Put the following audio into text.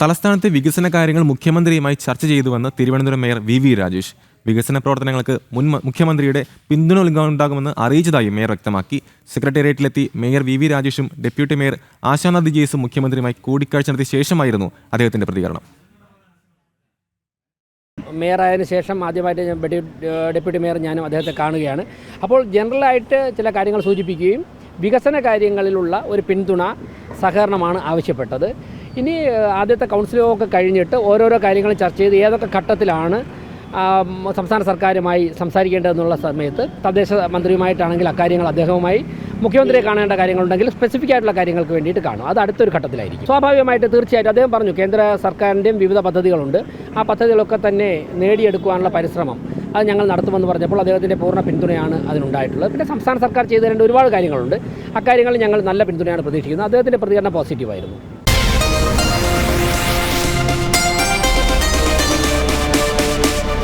തലസ്ഥാനത്തെ വികസന കാര്യങ്ങൾ മുഖ്യമന്ത്രിയുമായി ചർച്ച ചെയ്തുവെന്ന് Thiruvananthapuram mayor V V Rajesh. വികസന പ്രവർത്തനങ്ങൾക്ക് മുൻ മുഖ്യമന്ത്രിയുടെ പിന്തുണ ഉണ്ടാകുമെന്ന് അറിയിച്ചതായും മേയർ വ്യക്തമാക്കി. സെക്രട്ടേറിയറ്റിലെത്തി മേയർ വി വി രാജേഷും ഡെപ്യൂട്ടി മേയർ ആശാനാഥ് ജെയ്സും മുഖ്യമന്ത്രിയുമായി കൂടിക്കാഴ്ച നടത്തിയ ശേഷമായിരുന്നു അദ്ദേഹത്തിന്റെ പ്രതികരണം. മേയറായതിനു ശേഷം ആദ്യമായിട്ട് ഞാൻ ഡെപ്യൂട്ടി മേയർ ഞാനും അദ്ദേഹത്തെ കാണുകയാണ്. അപ്പോൾ ജനറലായിട്ട് ചില കാര്യങ്ങൾ സൂചിപ്പിക്കുകയും വികസന കാര്യങ്ങളിലുള്ള ഒരു പിന്തുണ സഹകരണമാണ് ആവശ്യപ്പെട്ടത്. ഇനി ആദ്യത്തെ കൗൺസിൽ യോഗമൊക്കെ കഴിഞ്ഞിട്ട് ഓരോരോ കാര്യങ്ങൾ ചർച്ച ചെയ്ത് ഏതൊക്കെ ഘട്ടത്തിലാണ് സംസ്ഥാന സർക്കാരുമായി സംസാരിക്കേണ്ടതെന്നുള്ള സമയത്ത് തദ്ദേശ മന്ത്രിയുമായിട്ടാണെങ്കിൽ അക്കാര്യങ്ങൾ അദ്ദേഹവുമായി മുഖ്യമന്ത്രിയെ കാണേണ്ട കാര്യങ്ങളുണ്ടെങ്കിൽ സ്പെസിഫിക് ആയിട്ടുള്ള കാര്യങ്ങൾക്ക് വേണ്ടിയിട്ട് കാണും. അത് അടുത്തൊരു ഘട്ടത്തിലായിരിക്കും. സ്വാഭാവികമായിട്ട് തീർച്ചയായിട്ടും അദ്ദേഹം പറഞ്ഞു കേന്ദ്ര സർക്കാരിന്റെയും വിവിധ പദ്ധതികളുണ്ട്. ആ പദ്ധതികളൊക്കെ തന്നെ നേടിയെടുക്കുവാനുള്ള പരിശ്രമം അത് ഞങ്ങൾ നടത്തുമെന്ന് പറഞ്ഞപ്പോൾ അദ്ദേഹത്തിന്റെ പൂർണ പിന്തുണയാണ് അതിനുണ്ടായിട്ടുള്ളത്. പിന്നെ സംസ്ഥാന സർക്കാർ ചെയ്തു തരേണ്ട ഒരുപാട് കാര്യങ്ങളുണ്ട്. അക്കാര്യങ്ങളിൽ ഞങ്ങൾ നല്ല പിന്തുണയാണ് പ്രതീക്ഷിക്കുന്നത്. അദ്ദേഹത്തിന്റെ പ്രതികരണം പോസിറ്റീവായിരുന്നു